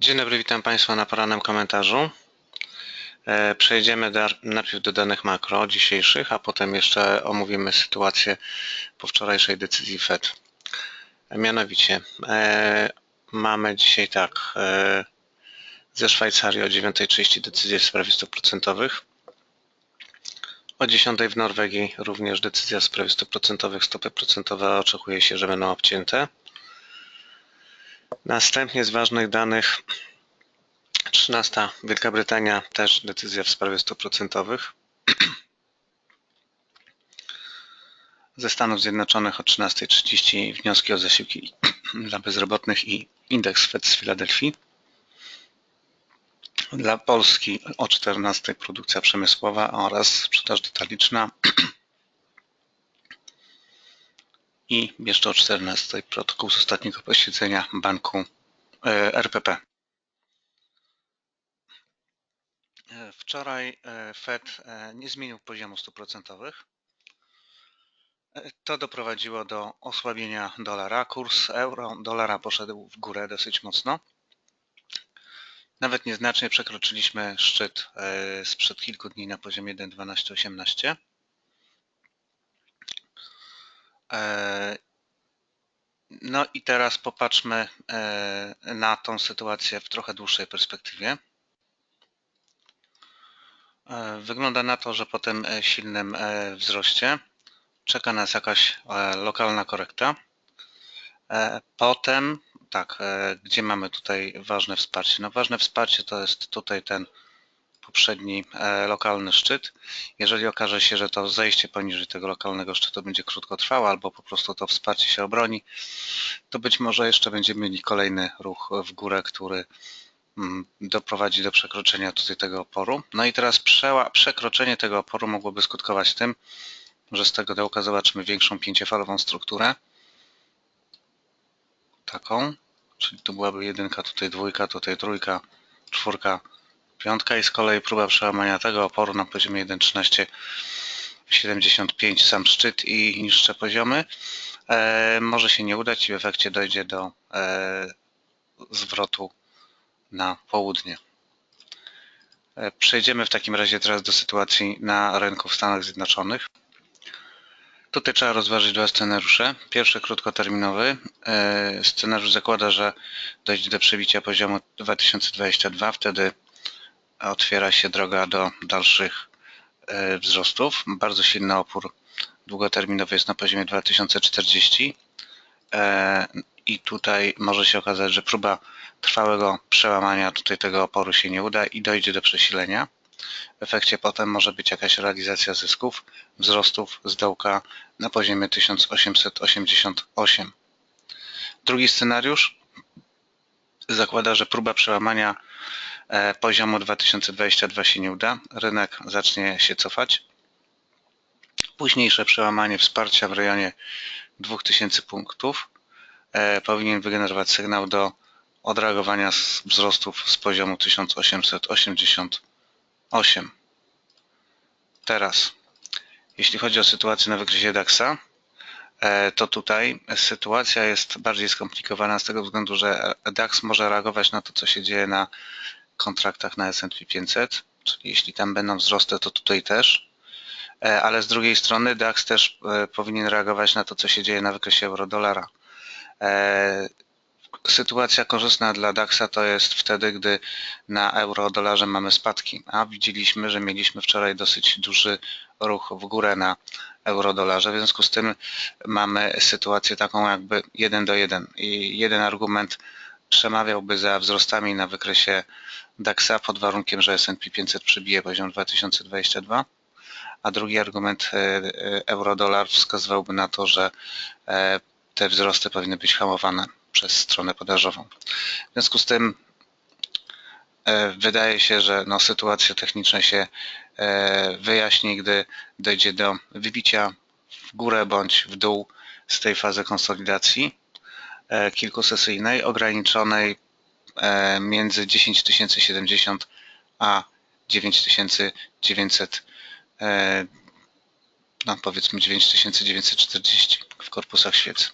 Dzień dobry, witam Państwa na porannym komentarzu. E, przejdziemy najpierw do danych makro dzisiejszych, a potem jeszcze omówimy sytuację po wczorajszej decyzji Fed. E, mianowicie e, mamy dzisiaj tak ze Szwajcarii o 9.30 decyzję w sprawie stóp procentowych. O 10 w Norwegii również decyzja w sprawie stóp procentowych. Stopy procentowe oczekuje się, że będą obcięte. Następnie z ważnych danych 13. Wielka Brytania też decyzja w sprawie stóp procentowych. Ze Stanów Zjednoczonych o 13.30 wnioski o zasiłki dla bezrobotnych i indeks Fed z Filadelfii. Dla Polski o 14 produkcja przemysłowa oraz sprzedaż detaliczna. I jeszcze o 14 protokół z ostatniego posiedzenia banku e, RPP. E, wczoraj e, Fed nie zmienił poziomu stóp procentowych. To doprowadziło do osłabienia dolara. Kurs euro dolara poszedł w górę dosyć mocno. Nawet nieznacznie przekroczyliśmy szczyt sprzed kilku dni na poziomie 1.1218. E, no i teraz popatrzmy e, na tą sytuację w trochę dłuższej perspektywie. Wygląda na to, że po tym silnym wzroście czeka nas jakaś lokalna korekta. Potem tak, e, gdzie mamy tutaj ważne wsparcie? No ważne wsparcie to jest tutaj ten poprzedni e, lokalny szczyt. Jeżeli okaże się, że to zejście poniżej tego lokalnego szczytu będzie krótkotrwałe albo po prostu to wsparcie się obroni, to być może jeszcze będziemy mieli kolejny ruch w górę, który mm, doprowadzi do przekroczenia tutaj tego oporu. No i teraz przekroczenie tego oporu mogłoby skutkować tym, że z tego dołka zobaczymy większą pięciofalową strukturę taką, czyli tu byłaby jedynka, tutaj dwójka, tutaj trójka, czwórka, piątka i z kolei próba przełamania tego oporu na poziomie 1.1375 sam szczyt i niższe poziomy e, może się nie udać i w efekcie dojdzie do e, zwrotu na południe. E, przejdziemy w takim razie teraz do sytuacji na rynku w Stanach Zjednoczonych. Tutaj trzeba rozważyć dwa scenariusze. Pierwszy krótkoterminowy. E, scenariusz zakłada, że dojdzie do przebicia poziomu 2022. Wtedy otwiera się droga do dalszych e, wzrostów. Bardzo silny opór długoterminowy jest na poziomie 2040 e, i tutaj może się okazać, że próba trwałego przełamania tutaj tego oporu się nie uda i dojdzie do przesilenia. W efekcie potem może być jakaś realizacja zysków, wzrostów z dołka na poziomie 1888. Drugi scenariusz zakłada, że próba przełamania poziomu 2022 się nie uda, rynek zacznie się cofać. Późniejsze przełamanie wsparcia w rejonie 2000 punktów e, powinien wygenerować sygnał do odreagowania wzrostów z poziomu 1880 8. Teraz, jeśli chodzi o sytuację na wykresie DAXa, e, to tutaj sytuacja jest bardziej skomplikowana z tego względu, że DAX może reagować na to, co się dzieje na kontraktach na S&P 500, czyli jeśli tam będą wzrosty, to tutaj też, e, ale z drugiej strony DAX też e, powinien reagować na to, co się dzieje na wykresie euro-dolara. Sytuacja korzystna dla DAX-a to jest wtedy, gdy na euro-dolarze mamy spadki, a widzieliśmy, że mieliśmy wczoraj dosyć duży ruch w górę na euro-dolarze, w związku z tym mamy sytuację taką jakby 1 do 1 i jeden argument przemawiałby za wzrostami na wykresie DAX-a pod warunkiem, że S&P 500 przybije poziom 2022 a drugi argument e, e, euro-dolar wskazywałby na to, że e, te wzrosty powinny być hamowane przez stronę podażową. W związku z tym wydaje się, że no, sytuacja techniczna się wyjaśni, gdy dojdzie do wybicia w górę bądź w dół z tej fazy konsolidacji kilkusesyjnej, ograniczonej między 10070 a 9900, no powiedzmy 9940 w korpusach świec.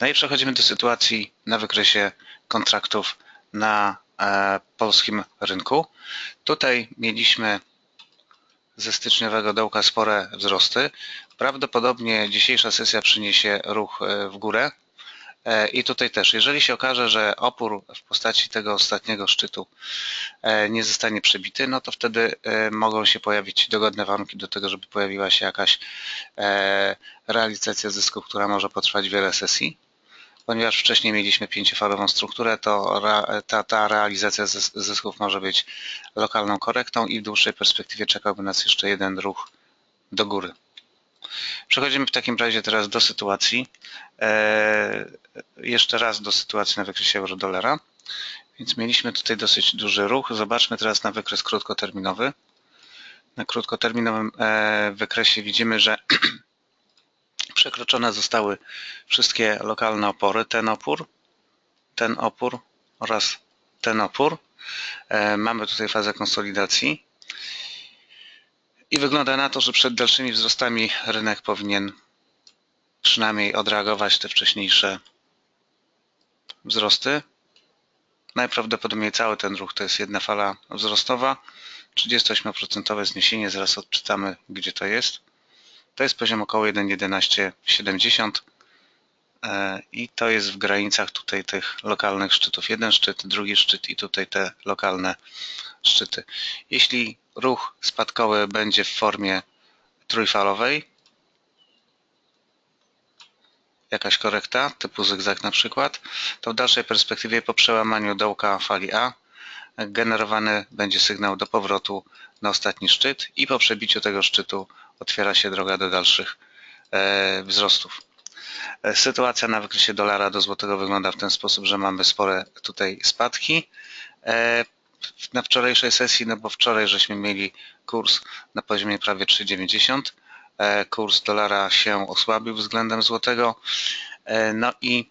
No i przechodzimy do sytuacji na wykresie kontraktów na e, polskim rynku. Tutaj mieliśmy ze styczniowego dołka spore wzrosty. Prawdopodobnie dzisiejsza sesja przyniesie ruch e, w górę. E, I tutaj też, jeżeli się okaże, że opór w postaci tego ostatniego szczytu e, nie zostanie przebity, no to wtedy mogą się pojawić dogodne warunki do tego, żeby pojawiła się jakaś realizacja zysku, która może potrwać wiele sesji. Ponieważ wcześniej mieliśmy pięciofalową strukturę, to ta, ta realizacja zysków może być lokalną korektą i w dłuższej perspektywie czekałby nas jeszcze jeden ruch do góry. Przechodzimy w takim razie teraz do sytuacji, e, jeszcze raz do sytuacji na wykresie euro-dolara. Więc mieliśmy tutaj dosyć duży ruch. Zobaczmy teraz na wykres krótkoterminowy. Na krótkoterminowym e, wykresie widzimy, że przekroczone zostały wszystkie lokalne opory. Ten opór, ten opór oraz ten opór. E, mamy tutaj fazę konsolidacji. I wygląda na to, że przed dalszymi wzrostami rynek powinien przynajmniej odreagować te wcześniejsze wzrosty. Najprawdopodobniej cały ten ruch to jest jedna fala wzrostowa. 38% zniesienie, zaraz odczytamy gdzie to jest. To jest poziom około 1,1170 e, i to jest w granicach tutaj tych lokalnych szczytów. Jeden szczyt, drugi szczyt i tutaj te lokalne szczyty. Jeśli ruch spadkowy będzie w formie trójfalowej, jakaś korekta typu zygzak na przykład, to w dalszej perspektywie po przełamaniu dołka fali A generowany będzie sygnał do powrotu na ostatni szczyt i po przebiciu tego szczytu otwiera się droga do dalszych e, wzrostów. E, sytuacja na wykresie dolara do złotego wygląda w ten sposób, że mamy spore tutaj spadki. E, na wczorajszej sesji, no bo wczoraj żeśmy mieli kurs na poziomie prawie 3,90. Kurs dolara się osłabił względem złotego. No i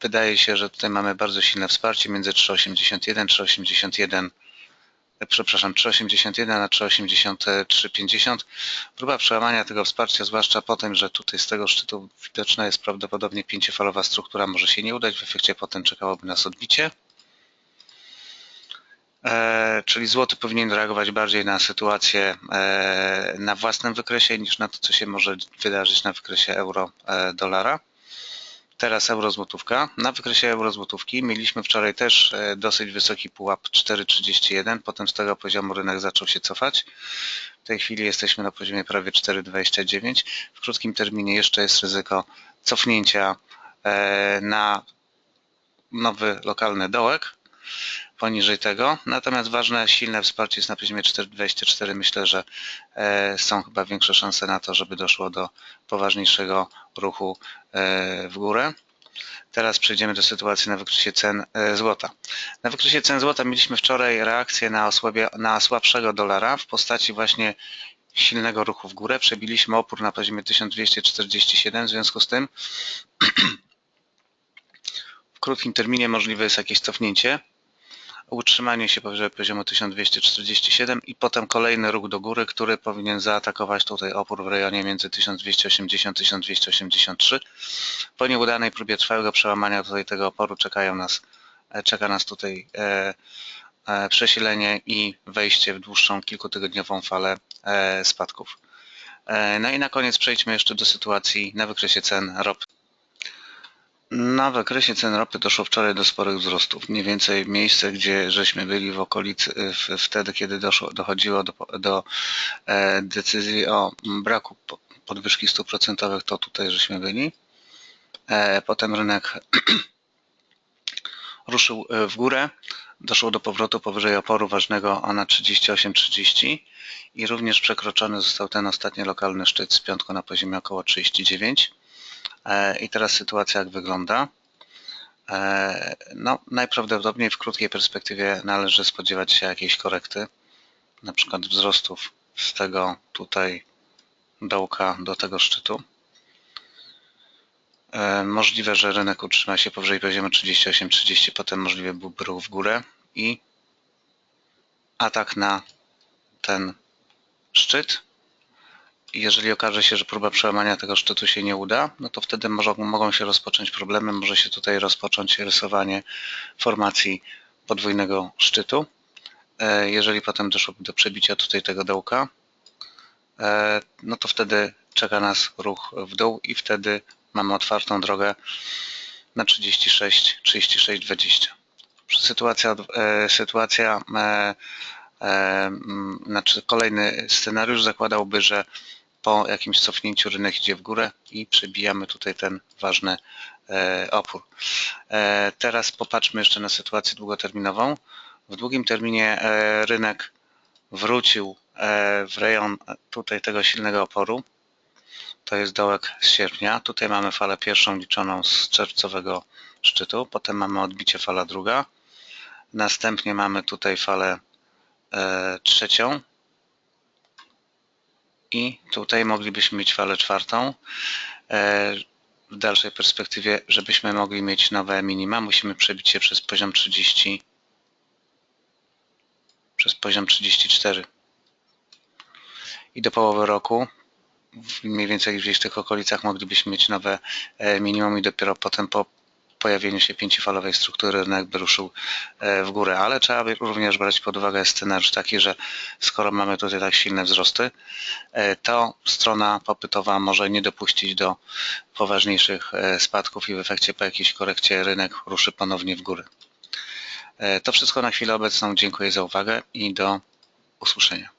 wydaje się, że tutaj mamy bardzo silne wsparcie między 3,81, 3,81 przepraszam, 3,81 na 3,83,50. Próba przełamania tego wsparcia, zwłaszcza po tym, że tutaj z tego szczytu widoczna jest prawdopodobnie pięciofalowa struktura, może się nie udać, w efekcie potem czekałoby nas odbicie. E, czyli złoty powinien reagować bardziej na sytuację e, na własnym wykresie niż na to, co się może wydarzyć na wykresie euro-dolara. Teraz euro-złotówka. Na wykresie euro-złotówki mieliśmy wczoraj też e, dosyć wysoki pułap 4,31, potem z tego poziomu rynek zaczął się cofać. W tej chwili jesteśmy na poziomie prawie 4,29. W krótkim terminie jeszcze jest ryzyko cofnięcia na nowy lokalny dołek poniżej tego. Natomiast ważne, silne wsparcie jest na poziomie 4,24. Myślę, że e, są chyba większe szanse na to, żeby doszło do poważniejszego ruchu e, w górę. Teraz przejdziemy do sytuacji na wykresie cen e, złota. Na wykresie cen złota mieliśmy wczoraj reakcję na, osłabia, na słabszego dolara w postaci właśnie silnego ruchu w górę. Przebiliśmy opór na poziomie 1247, w związku z tym w krótkim terminie możliwe jest jakieś cofnięcie utrzymanie się powyżej poziomu 1247 i potem kolejny ruch do góry, który powinien zaatakować tutaj opór w rejonie między 1280-1283. Po nieudanej próbie trwałego przełamania tutaj tego oporu czekają nas, e, czeka nas tutaj e, e, przesilenie i wejście w dłuższą kilkutygodniową falę spadków. No i na koniec przejdźmy jeszcze do sytuacji na wykresie cen ropy. Na wykresie cen ropy doszło wczoraj do sporych wzrostów. Mniej więcej miejsce, gdzie żeśmy byli w okolicy w, wtedy, kiedy doszło, dochodziło do, do e, decyzji o braku podwyżki stóp procentowych, to tutaj żeśmy byli. E, potem rynek ruszył e, w górę. Doszło do powrotu powyżej oporu ważnego o na 38,30 i również przekroczony został ten ostatni lokalny szczyt z piątku na poziomie około 39. E, I teraz sytuacja jak wygląda? E, no, najprawdopodobniej w krótkiej perspektywie należy spodziewać się jakiejś korekty, na przykład wzrostów z tego tutaj dołka do tego szczytu. E, możliwe, że rynek utrzyma się powyżej poziomu 38-30, potem możliwy byłby ruch w górę i atak na ten szczyt jeżeli okaże się, że próba przełamania tego szczytu się nie uda, no to wtedy może, mogą się rozpocząć problemy, może się tutaj rozpocząć rysowanie formacji podwójnego szczytu. E, Jeżeli potem doszłoby do przebicia tutaj tego dołka, e, no to wtedy czeka nas ruch w dół i wtedy mamy otwartą drogę na 36, 36, 20. Sytuacja, e, sytuacja znaczy kolejny scenariusz zakładałby, że po jakimś cofnięciu rynek idzie w górę i przebijamy tutaj ten ważny e, opór. E, Teraz popatrzmy jeszcze na sytuację długoterminową. W długim terminie e, rynek wrócił w rejon tutaj tego silnego oporu. To jest dołek z sierpnia. Tutaj mamy falę pierwszą liczoną z czerwcowego szczytu. Potem mamy odbicie fala druga. Następnie mamy tutaj falę trzecią. I tutaj moglibyśmy mieć falę czwartą. E, w dalszej perspektywie, żebyśmy mogli mieć nowe minima, musimy przebić się przez poziom 30, przez poziom 34. I do połowy roku, mniej więcej gdzieś w tych okolicach, moglibyśmy mieć nowe e, minimum i dopiero potem po pojawieniu się pięciofalowej struktury rynek by ruszył e, w górę. Ale trzeba by również brać pod uwagę scenariusz taki, że skoro mamy tutaj tak silne wzrosty, e, to strona popytowa może nie dopuścić do poważniejszych e, spadków i w efekcie po jakiejś korekcie rynek ruszy ponownie w górę. To wszystko na chwilę obecną. Dziękuję za uwagę i do usłyszenia.